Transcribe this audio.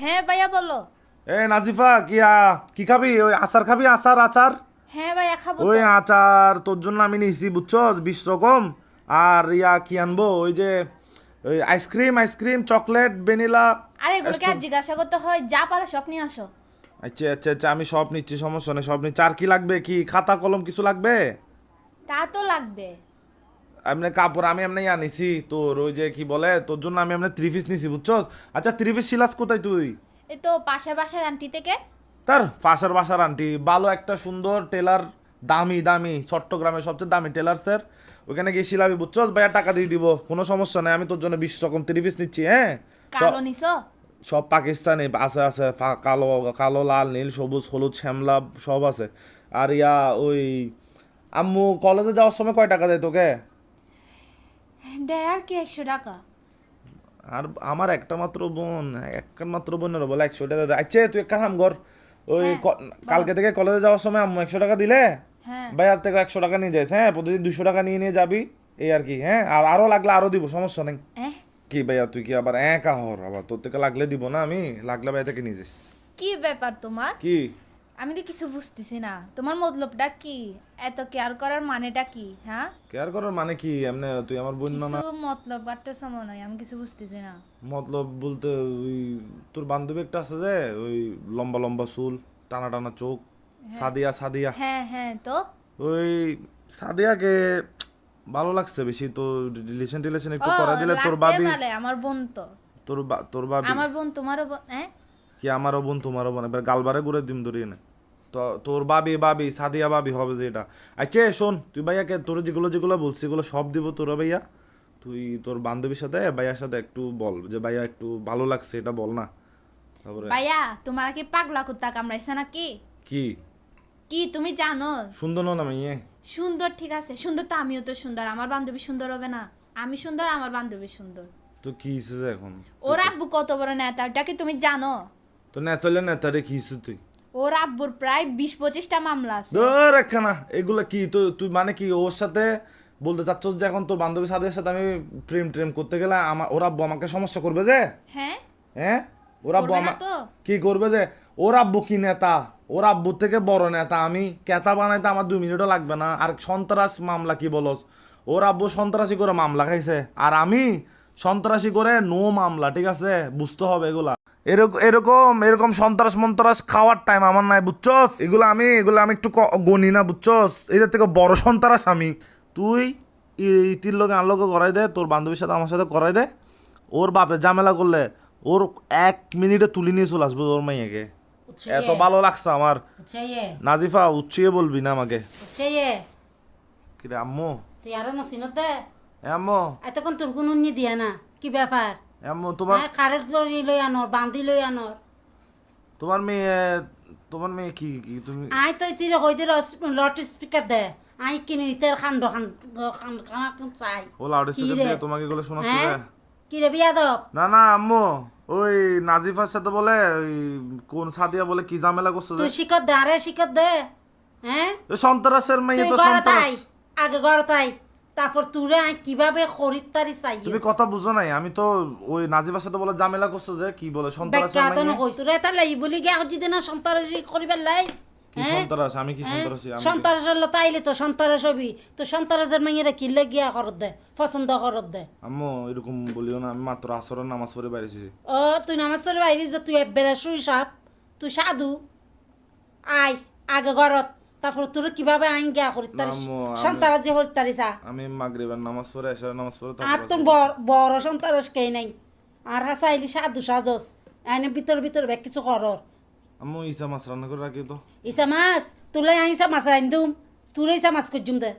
হ্যাঁ ভাইয়া বলো। এ নাজিফা কি কি খাবি? ওই আচার খাবি? আচার আচার? হ্যাঁ ভাইয়া খাব ওই আচার তোর জন্য আমি নিয়েছি বুঝছস? বিশ রকম। আর ইয়া কি আনব? ওই যে ওই আইসক্রিম আইসক্রিম চকলেট ভ্যানিলা আরে এগুলোকে আর জিজ্ঞাসা করতে হয়? যা পারো সব নিয়ে আসো। আচ্ছা আচ্ছা আচ্ছা আমি সব নিচ্ছি সমস্যা নেই সব নিচ্ছি। আর কি লাগবে? কি খাতা কলম কিছু লাগবে? তা তো লাগবে। এমনি কাপড় আমি এমনি আনিছি তোর ওই যে কি বলে তোর জন্য আমি এমনি থ্রি পিস নিছি বুঝছস? আচ্ছা থ্রি পিস শিলাস কোথায় তুই? এই তো পাশের বাসার আন্টি থেকে। তার ফাঁসার বাসার আন্টি ভালো একটা সুন্দর টেলার দামি দামি চট্টগ্রামের সবচেয়ে দামি টেলার স্যার ওখানে গিয়ে শিলাবি বুঝছস? ভাইয়া টাকা দিয়ে দিব কোনো সমস্যা নাই আমি তোর জন্য বিশ রকম থ্রি পিস নিচ্ছি হ্যাঁ? কালো নিছো? সব পাকিস্তানি আছে আছে কালো কালো লাল নীল সবুজ হলুদ শ্যামলা সব আছে। আর ইয়া ওই আম্মু কলেজে যাওয়ার সময় কয় টাকা দেয় তোকে? দেয় আর কি একশো টাকা। আর আমার একটা মাত্র বোন একটা মাত্র বোনের বলে একশো টাকা আচ্ছা তুই একটা কাম কর। ওই কালকে থেকে কলেজে যাওয়ার সময় আম্মু একশো টাকা দিলে হ্যাঁ। ভাইয়ার থেকে একশো টাকা নিয়ে যাইস হ্যাঁ প্রতিদিন দুশো টাকা নিয়ে নিয়ে যাবি এই আর কি হ্যাঁ আর আরও লাগলে আরও দিব সমস্যা নেই। কি ভাইয়া তুই কি আবার একা কাহর আবার তোর থেকে লাগলে দিব না আমি লাগলে ভাইয়া থেকে নিয়ে যাস কি ব্যাপার তোমার? কি? আমি তো কিছু বুঝতেছি না। তোমার মতলবটা কি? এত কেয়ার করার মানেটা কি? হ্যাঁ? কেয়ার করার মানে কি? এমনি তুই আমার বোন না কিছু মতলব একটা সময় নয় আমি কিছু বুঝতেছি না। মতলব বলতে ওই তোর বান্ধবী একটা আছে যে ওই লম্বা লম্বা চুল টানা টানা চোখ সাদিয়া সাদিয়া। হ্যাঁ হ্যাঁ তো? ওই সাদিয়াকে ভালো লাগছে বেশি তো রিলেশন টিলেশন একটু করে দিলে তোর বাবি আমার বোন তো। তোর তোর বাবি আমার বোন তোমারও বোন হ্যাঁ? কি আমারও বোন তোমারও বোন। এবার গালবারে ঘুরে দিম ধরিয়ে নে তো তোর বাবি বাবি সাদিয়া বাবি হবে যে এটা। আচ্ছা শোন তুই ভাইয়াকে তোর যেগুলো যেগুলো বলছি এগুলো সব দিব তোরা ভাইয়া। তুই তোর বান্ধবীর সাথে ভাইয়ার সাথে একটু বল যে ভাইয়া একটু ভালো লাগছে এটা বল না। তারপরে ভাইয়া তোমার কি পাগলা কুত্তা কামড়াইছে নাকি? কি? কি তুমি জানো? সুন্দর না মেয়ে সুন্দর ঠিক আছে। সুন্দর তো আমিও তো সুন্দর আমার বান্ধবী সুন্দর হবে না। আমি সুন্দর আমার বান্ধবী সুন্দর। তো কি যে এখন? ওর কত বড় নেতা ওটা কি তুমি জানো? তো নেতালে নেতারে কি হয়েছে তুই? ওর আব্বুর প্রায় বিশ পঁচিশটা মামলা আছে। ধর একখানা এগুলা কি তো তুই মানে কি ওর সাথে বলতে চাচ্ছস যে এখন তোর বান্ধবী সাদের সাথে আমি প্রেম ট্রেম করতে গেলে আমার ওর আব্বু আমাকে সমস্যা করবে যে? হ্যাঁ? হ্যাঁ? ওর আব্বু? কি করবে যে? ওর আব্বু কি নেতা? ওর আব্বুর থেকে বড় নেতা। আমি কেতা বানাইতে আমার দুই মিনিটও লাগবে না। আর সন্ত্রাস মামলা কি বলস? ওর আব্বু সন্ত্রাসী করে মামলা খাইছে। আর আমি সন্ত্রাসী করে নো মামলা ঠিক আছে? বুঝতে হবে এগুলা। এরকম এরকম এরকম সন্ত্রাস মন্ত্রাস খাওয়ার টাইম আমার নাই বুঝছস? এগুলো আমি এগুলো আমি একটু গণি না বুঝছস? এদের থেকে বড় সন্ত্রাস আমি। তুই এই তিন লোকে আনলোকে করাই দে তোর বান্ধবীর সাথে আমার সাথে করাই দে। ওর বাপে ঝামেলা করলে ওর এক মিনিটে তুলি নিয়ে চলে আসবে ওর মেয়েকে এত ভালো লাগছে আমার। নাজিফা উচ্চিয়ে বলবি না আমাকে। কিরে আম্মু? তুই আরও নসিনতে এ আম্মু এতক্ষণ তোর কোনো নিয়ে দিয়া না? কি ব্যাপার? এ আম্মু তোমার হ্যাঁ কারেন্ট লই লই আনর বান্ধি লই আনর তোমার মেয়ে তোমার মেয়ে কি কি তুমি আই তো ইতিরে কই দে লট স্পিকার দে। আই কিনি ইতের খান্ড খান্ড খান্ড চাই। ও লাউড স্পিকার দিয়ে তোমাকে এগুলো শোনাচ্ছে হ্যাঁ? কি রে বিয়া দব না না আম্মু ওই নাজিফার সাথে বলে ওই কোন সাদিয়া বলে কি ঝামেলা করছে? তুই শিকত দে আরে শিকত দে হ্যাঁ? সন্ত্রাসের মেয়ে তো সন্ত্রাস। তাই আগে ঘরে তাই। তারপর তুরে কীভাবে খরিদতারি চাই তুমি কথা বুঝো নাই আমি তো ওই নাজিফার সাথে বলে ঝামেলা করছে যে কি বলে সন্ত্রাসের ব্যাখ্যা তো মেয়ে নকই তোরে তা লাই বলি গে আজি দিনা সন্তারাসি করিবার লাই। কি হ্যাঁ? সন্ত্রাস? আমি কি সন্ত্রাসী? আমি কি- সন্তারের লতা তো মেয়েরা গিয়া করত দে? পছন্দ করত দে? আম্মু এরকম বলিও না আমি মাত্র আসরের নামাজ পড়ে বাইরেছি। ও তুই নামাজ পড়ে তুই এবেরা শুই সাপ তুই সাধু। আগে ঘরত। তারপর তোর কীভাবে আইন গিয়া করিত আমি- সন্তারা যে করিত তারিস আমি মাগরিবের নামাজ পড়ে এসে নামাজ পড়ে আর তোর বড় বড় সন্তারস কে নাই? আর হাসা আইলি সাধু সাজস। আইনে ভিতর ভিতর ব্যাগ কিছু করর আমি ইসা মাছ রান্না করে রাখি তো। ইসা মাছ? তুলে আইসা মাছ রাইন দুম তুলে ইসা মাছ করজুম দে।